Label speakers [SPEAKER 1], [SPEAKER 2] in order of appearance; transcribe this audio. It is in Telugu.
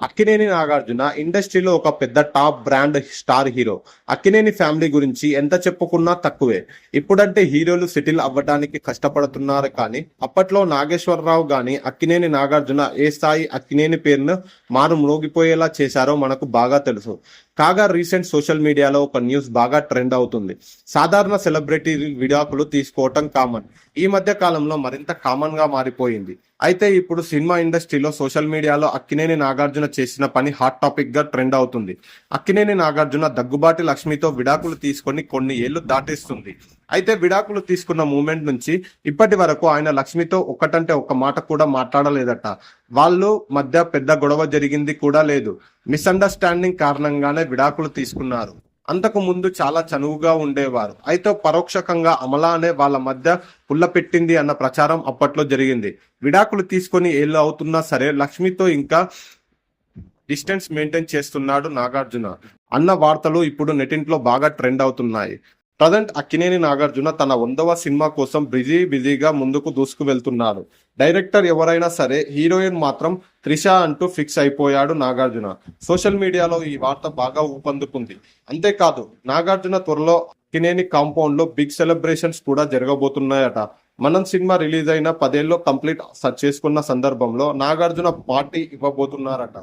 [SPEAKER 1] అక్కినేని నాగార్జున ఇండస్ట్రీలో ఒక పెద్ద top brand star hero. Akkineni family గురించి ఎంత చెప్పుకున్నా తక్కువే. ఇప్పుడంటే హీరోలు సెటిల్ అవ్వడానికి కష్టపడుతున్నారు కానీ అప్పట్లో నాగేశ్వరరావు గాని అక్కినేని నాగార్జున ఏ స్థాయి అక్కినేని పేరును మారు మ్రోగిపోయేలా చేశారో మనకు బాగా తెలుసు. కాగా రీసెంట్ సోషల్ మీడియాలో ఒక న్యూస్ బాగా ట్రెండ్ అవుతుంది. సాధారణ సెలబ్రిటీ విడాకులు తీసుకోవటం కామన్. ఈ మధ్య కాలంలో మరింత కామన్గా మారిపోయింది. అయితే ఇప్పుడు సినిమా ఇండస్ట్రీలో సోషల్ మీడియాలో అక్కినేని నాగార్జున చేసిన పని హాట్ టాపిక్గా ట్రెండ్ అవుతుంది. అక్కినేని నాగార్జున దగ్గుబాటి లక్ష్మితో విడాకులు తీసుకొని కొన్ని ఏళ్ళు దాటేస్తుంది. అయితే విడాకులు తీసుకున్న మూమెంట్ నుంచి ఇప్పటి వరకు ఆయన లక్ష్మితో ఒకటంటే ఒక మాట కూడా మాట్లాడలేదట. వాళ్ళు మధ్య పెద్ద గొడవ జరిగింది కూడా లేదు. మిస్అండర్స్టాండింగ్ కారణంగానే విడాకులు తీసుకున్నారు. అంతకు ముందు చాలా చనువుగా ఉండేవారు. అయితే పరోక్షకంగా అమలా అనే వాళ్ళ మధ్య పుల్ల పెట్టింది అన్న ప్రచారం అప్పట్లో జరిగింది. విడాకులు తీసుకొని ఏళ్ళు అవుతున్నా సరే లక్ష్మితో ఇంకా డిస్టెన్స్ మెయింటైన్ చేస్తున్నాడు నాగార్జున అన్న వార్తలు ఇప్పుడు నెటింట్లో బాగా ట్రెండ్ అవుతున్నాయి. ప్రజెంట్ అక్కినేని నాగార్జున తన వందవ సినిమా కోసం బిజీ బిజీగా ముందుకు దూసుకు వెళ్తున్నాడు డైరెక్టర్ ఎవరైనా సరే హీరోయిన్ మాత్రం త్రిష అంటూ ఫిక్స్ అయిపోయాడు నాగార్జున. సోషల్ మీడియాలో ఈ వార్త బాగా ఊపందుకుంది. అంతేకాదు నాగార్జున త్వరలో అక్కినేని కాంపౌండ్లో బిగ్ సెలబ్రేషన్స్ కూడా జరగబోతున్నాయట. మనం సినిమా రిలీజ్ అయిన పదేళ్ళు కంప్లీట్ చేసుకున్న సందర్భంలో నాగార్జున పార్టీ ఇవ్వబోతున్నారట.